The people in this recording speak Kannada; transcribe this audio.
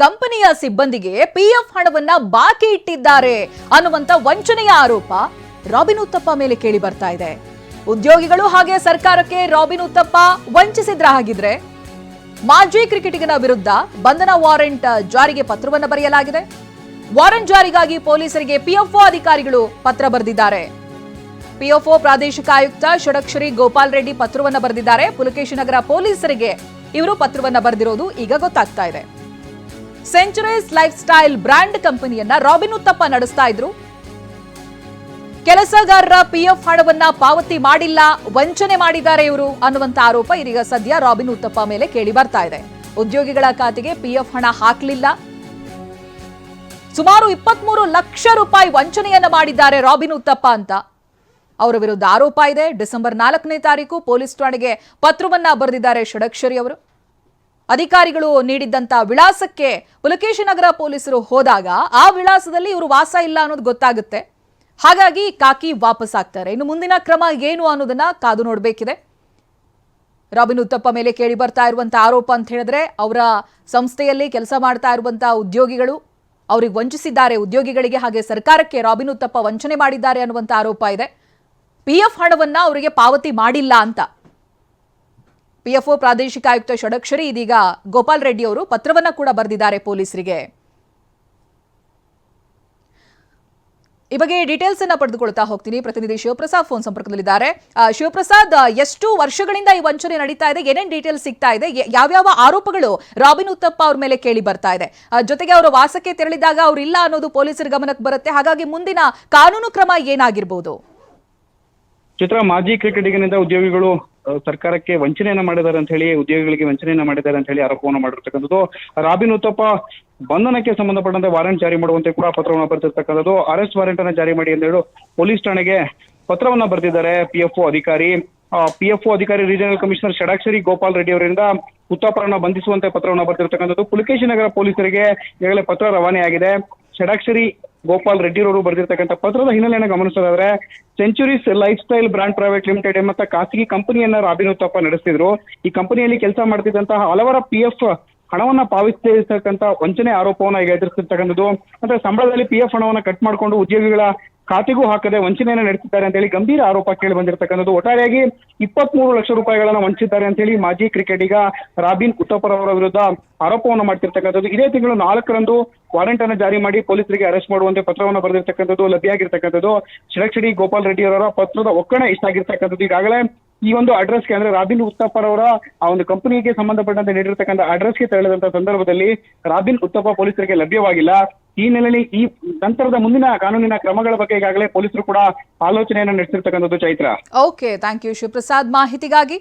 ಕಂಪನಿಯ ಸಿಬ್ಬಂದಿಗೆ ಪಿಎಫ್ ಹಣವನ್ನ ಬಾಕಿ ಇಟ್ಟಿದ್ದಾರೆ ಅನ್ನುವಂತ ವಂಚನೆಯ ಆರೋಪ ರಾಬಿನ್ ಉತ್ತಪ್ಪ ಮೇಲೆ ಕೇಳಿ ಬರ್ತಾ ಇದೆ. ಉದ್ಯೋಗಿಗಳು ಹಾಗೆ ಸರ್ಕಾರಕ್ಕೆ ರಾಬಿನ್ ಉತ್ತಪ್ಪ ವಂಚಿಸಿದ್ರ ಹಾಗಿದ್ರೆ ಮಾಜಿ ಕ್ರಿಕೆಟಿಗನ ವಿರುದ್ಧ ಬಂಧನ ವಾರೆಂಟ್ ಜಾರಿಗೆ ಪತ್ರವನ್ನು ಬರೆಯಲಾಗಿದೆ. ವಾರೆಂಟ್ ಜಾರಿಗಾಗಿ ಪೊಲೀಸರಿಗೆ ಪಿಎಫ್ಒ ಅಧಿಕಾರಿಗಳು ಪತ್ರ ಬರೆದಿದ್ದಾರೆ. ಪಿಎಫ್ಒ ಪ್ರಾದೇಶಿಕ ಆಯುಕ್ತ ಷಡಕ್ಷರಿ ಗೋಪಾಲ್ ರೆಡ್ಡಿ ಪತ್ರವನ್ನು ಬರೆದಿದ್ದಾರೆ. ಪುಲಕೇಶಿ ನಗರ ಪೊಲೀಸರಿಗೆ ಇವರು ಪತ್ರವನ್ನು ಬರೆದಿರೋದು ಈಗ ಗೊತ್ತಾಗ್ತಾ ಇದೆ. ಸೆಂಚುರೀಸ್ ಲೈಫ್ ಸ್ಟೈಲ್ ಬ್ರ್ಯಾಂಡ್ ಕಂಪನಿಯನ್ನ ರಾಬಿನ್ ಉತ್ತಪ್ಪ ನಡೆಸ್ತಾ ಇದ್ರು. ಕೆಲಸಗಾರರ ಪಿಎಫ್ ಹಣವನ್ನ ಪಾವತಿ ಮಾಡಿಲ್ಲ, ವಂಚನೆ ಮಾಡಿದ್ದಾರೆ ಇವರು ಅನ್ನುವಂತ ಆರೋಪ ಇದೀಗ ಸದ್ಯ ರಾಬಿನ್ ಉತ್ತಪ್ಪ ಮೇಲೆ ಕೇಳಿ ಬರ್ತಾ ಇದೆ. ಉದ್ಯೋಗಿಗಳ ಖಾತೆಗೆ ಪಿಎಫ್ ಹಣ ಹಾಕಲಿಲ್ಲ. ಸುಮಾರು ಇಪ್ಪತ್ಮೂರು ಲಕ್ಷ ರೂಪಾಯಿ ವಂಚನೆಯನ್ನ ಮಾಡಿದ್ದಾರೆ ರಾಬಿನ್ ಉತ್ತಪ್ಪ ಅಂತ. ಅವರ ವಿರುದ್ಧ ಆರೋಪ ಇದೆ. ಡಿಸೆಂಬರ್ ನಾಲ್ಕನೇ ತಾರೀಕು ಪೊಲೀಸ್ ಠಾಣೆಗೆ ಪತ್ರವನ್ನ ಬರೆದಿದ್ದಾರೆ ಷಡಕ್ಷರಿ ಅವರು. ಅಧಿಕಾರಿಗಳು ನೀಡಿದ್ದಂತ ವಿಳಾಸಕ್ಕೆ ಪುಲಕೇಶಿ ನಗರ ಪೊಲೀಸರು ಹೋದಾಗ ಆ ವಿಳಾಸದಲ್ಲಿ ಇವರು ವಾಸ ಇಲ್ಲ ಅನ್ನೋದು ಗೊತ್ತಾಗುತ್ತೆ. ಹಾಗಾಗಿ ಕಾಕಿ ವಾಪಸ್ ಆಗ್ತಾರೆ. ಇನ್ನು ಮುಂದಿನ ಕ್ರಮ ಏನು ಅನ್ನೋದನ್ನ ಕಾದು ನೋಡಬೇಕಿದೆ. ರಾಬಿನ್ ಉತ್ತಪ್ಪ ಮೇಲೆ ಕೇಳಿ ಬರ್ತಾ ಇರುವಂತ ಆರೋಪ ಅಂತ ಹೇಳಿದ್ರೆ ಅವರ ಸಂಸ್ಥೆಯಲ್ಲಿ ಕೆಲಸ ಮಾಡ್ತಾ ಇರುವಂಥ ಉದ್ಯೋಗಿಗಳು ಅವರಿಗೆ ವಂಚಿಸಿದ್ದಾರೆ. ಉದ್ಯೋಗಿಗಳಿಗೆ ಹಾಗೆ ಸರ್ಕಾರಕ್ಕೆ ರಾಬಿನ್ ಉತ್ತಪ್ಪ ವಂಚನೆ ಮಾಡಿದ್ದಾರೆ ಅನ್ನುವಂತ ಆರೋಪ ಇದೆ. ಪಿಎಫ್ ಹಣವನ್ನ ಅವರಿಗೆ ಪಾವತಿ ಮಾಡಿಲ್ಲ ಅಂತ. ಪಿಎಫ್ಒ ಪ್ರಾದೇಶಿಕ ಆಯುಕ್ತ ಷಡಕ್ಷರಿ ಇದೀಗ ಗೋಪಾಲ್ ರೆಡ್ಡಿ ಅವರು ಪತ್ರವನ್ನ ಕೂಡ ಬರೆದಿದ್ದಾರೆ ಪೊಲೀಸರಿಗೆ. ಈ ಬಗ್ಗೆ ಡೀಟೇಲ್ಸ್ ಅನ್ನ ಪಡೆದುಕೊಳ್ತಾ ಹೋಗ್ತೀನಿ. ಪ್ರತಿನಿಧಿ ಶಿವಪ್ರಸಾದ್ ಫೋನ್ ಸಂಪರ್ಕದಲ್ಲಿದ್ದಾರೆ. ಶಿವಪ್ರಸಾದ್, ಎಷ್ಟು ವರ್ಷಗಳಿಂದ ಈ ವಂಚನೆ ನಡೀತಾ ಇದೆ? ಏನೇನು ಡೀಟೇಲ್ಸ್ ಸಿಗ್ತಾ ಇದೆ? ಯಾವ್ಯಾವ ಆರೋಪಗಳು ರಾಬಿನ್ ಉತ್ತಪ್ಪ ಅವ್ರ ಮೇಲೆ ಕೇಳಿ ಬರ್ತಾ ಇದೆ? ಜೊತೆಗೆ ಅವರ ವಾಸಕ್ಕೆ ತೆರಳಿದಾಗ ಅವ್ರು ಇಲ್ಲ ಅನ್ನೋದು ಪೊಲೀಸರ ಗಮನಕ್ಕೆ ಬರುತ್ತೆ. ಹಾಗಾಗಿ ಮುಂದಿನ ಕಾನೂನು ಕ್ರಮ ಏನಾಗಿರ್ಬೋದು? ಚಿತ್ರ, ಮಾಜಿ ಕ್ರಿಕೆಟಿಗನಿಂದ ಉದ್ಯೋಗಿಗಳು ಸರ್ಕಾರಕ್ಕೆ ವಂಚನೆಯನ್ನ ಮಾಡಿದ್ದಾರೆ ಅಂತ ಹೇಳಿ, ಉದ್ಯೋಗಿಗಳಿಗೆ ವಂಚನೆಯನ್ನ ಮಾಡಿದ್ದಾರೆ ಅಂತ ಹೇಳಿ ಆರೋಪವನ್ನು ಮಾಡಿರ್ತಕ್ಕಂಥದ್ದು. ರಾಬಿನ್ ಉತ್ತಪ್ಪ, ಬಂಧನಕ್ಕೆ ಸಂಬಂಧಪಟ್ಟಂತೆ ವಾರೆಂಟ್ ಜಾರಿ ಮಾಡುವಂತೆ ಕೂಡ ಪತ್ರವನ್ನು ಬರೆದಿರ್ತಕ್ಕಂಥದ್ದು. ಅರೆಸ್ಟ್ ವಾರೆಂಟ್ ಅನ್ನ ಜಾರಿ ಮಾಡಿ ಅಂತ ಹೇಳಿ ಪೊಲೀಸ್ ಠಾಣೆಗೆ ಪತ್ರವನ್ನ ಬರೆದಿದ್ದಾರೆ ಪಿ ಎಫ್ ಅಧಿಕಾರಿ. ಪಿ ಎಫ್ ಅಧಿಕಾರಿ ರೀಜನಲ್ ಕಮಿಷನರ್ ಷಡಾಕ್ಷರಿ ಗೋಪಾಲ್ ರೆಡ್ಡಿ ಅವರಿಂದ ಉತ್ತಪ್ಪರನ್ನ ಬಂಧಿಸುವಂತೆ ಪತ್ರವನ್ನು ಬರೆದಿರ್ತಕ್ಕಂಥದ್ದು. ಪುಲಕೇಶಿ ನಗರ ಪೊಲೀಸರಿಗೆ ಈಗಾಗಲೇ ಪತ್ರ ರವಾನೆ ಆಗಿದೆ ಷಡಾಕ್ಷರಿ ಗೋಪಾಲ್ ರೆಡ್ಡಿ ಅವರು ಬರೆದಿರ್ತಕ್ಕಂಥ ಪತ್ರದ ಹಿನ್ನೆಲೆಯನ್ನು ಗಮನಿಸೋದಾದ್ರೆ centuries lifestyle brand private limited ಮತ್ತು ಖಾಸಗಿ ಕಂಪನಿಯನ್ನ ರಾಬಿನ್ ಉತ್ತಪ್ಪ ನಡೆಸ್ತಿದ್ರು. ಈ ಕಂಪನಿಯಲ್ಲಿ ಕೆಲಸ ಮಾಡ್ತಿದ್ದಂತಹ ಹಲವರ ಪಿ ಎಫ್ ಹಣವನ್ನ ಪಾವತಿಸಿರ್ತಕ್ಕಂಥ ವಂಚನೆ ಆರೋಪವನ್ನ ಈಗ ಎದುರಿಸಿರ್ತಕ್ಕಂಥದ್ದು ಅಂದ್ರೆ ಸಂಬಳದಲ್ಲಿ ಪಿ ಎಫ್ ಹಣವನ್ನ ಕಟ್ ಮಾಡಿಕೊಂಡು ಉದ್ಯೋಗಿಗಳ ಖಾತೆಗೂ ಹಾಕದೆ ವಂಚನೆಯನ್ನು ನಡೆಸಿದ್ದಾರೆ ಅಂತ ಹೇಳಿ ಗಂಭೀರ ಆರೋಪ ಕೇಳಿ ಬಂದಿರತಕ್ಕಂಥದ್ದು. ಒಟ್ಟಾರೆಯಾಗಿ ಇಪ್ಪತ್ಮೂರು ಲಕ್ಷ ರೂಪಾಯಿಗಳನ್ನು ವಂಚಿಸಿದ್ದಾರೆ ಅಂತ ಹೇಳಿ ಮಾಜಿ ಕ್ರಿಕೆಟಿಗ ರಾಬಿನ್ ಉತ್ತಪ್ಪರವರ ವಿರುದ್ಧ ಆರೋಪವನ್ನು ಮಾಡ್ತಿರ್ತಕ್ಕಂಥದ್ದು. ಇದೇ ತಿಂಗಳು ನಾಲ್ಕರಂದು ವಾರೆಂಟ್ ಅನ್ನು ಜಾರಿ ಮಾಡಿ ಪೊಲೀಸರಿಗೆ ಅರೆಸ್ಟ್ ಮಾಡುವಂತೆ ಪತ್ರವನ್ನು ಬರೆದಿರ್ತಕ್ಕಂಥದ್ದು ಲಭ್ಯ ಶಿರಕ್ಷಡಿ ಗೋಪಾಲ್ ರೆಡ್ಡಿ ಅವರ ಪತ್ರದ ಒಕ್ಕಣೆ ಇಷ್ಟ ಆಗಿರ್ತಕ್ಕಂಥದ್ದು ಈಗಾಗಲೇ ಈ ಒಂದು ಅಡ್ರೆಸ್ಗೆ ಅಂದ್ರೆ ರಾಬಿನ್ ಉತ್ತಪ್ಪರವರ ಆ ಒಂದು ಕಂಪನಿಗೆ ಸಂಬಂಧಪಟ್ಟಂತೆ ನೀಡಿರ್ತಕ್ಕಂಥ ಅಡ್ರೆಸ್ಗೆ ತೆರಳಿದಂತ ಸಂದರ್ಭದಲ್ಲಿ ರಾಬಿನ್ ಉತ್ತಪ್ಪ ಪೊಲೀಸರಿಗೆ ಲಭ್ಯವಾಗಿಲ್ಲ. ಈ ನೆಲೆಯಲ್ಲಿ ಈ ನಂತರದ ಮುಂದಿನ ಕಾನೂನಿನ ಕ್ರಮಗಳ ಬಗ್ಗೆ ಈಗಾಗಲೇ ಪೊಲೀಸರು ಕೂಡ ಆಲೋಚನೆಯನ್ನು ನಡೆಸಿರ್ತಕ್ಕಂಥದ್ದು Chaitra. Okay thank you Shivaprasad ಮಾಹಿತಿಗಾಗಿ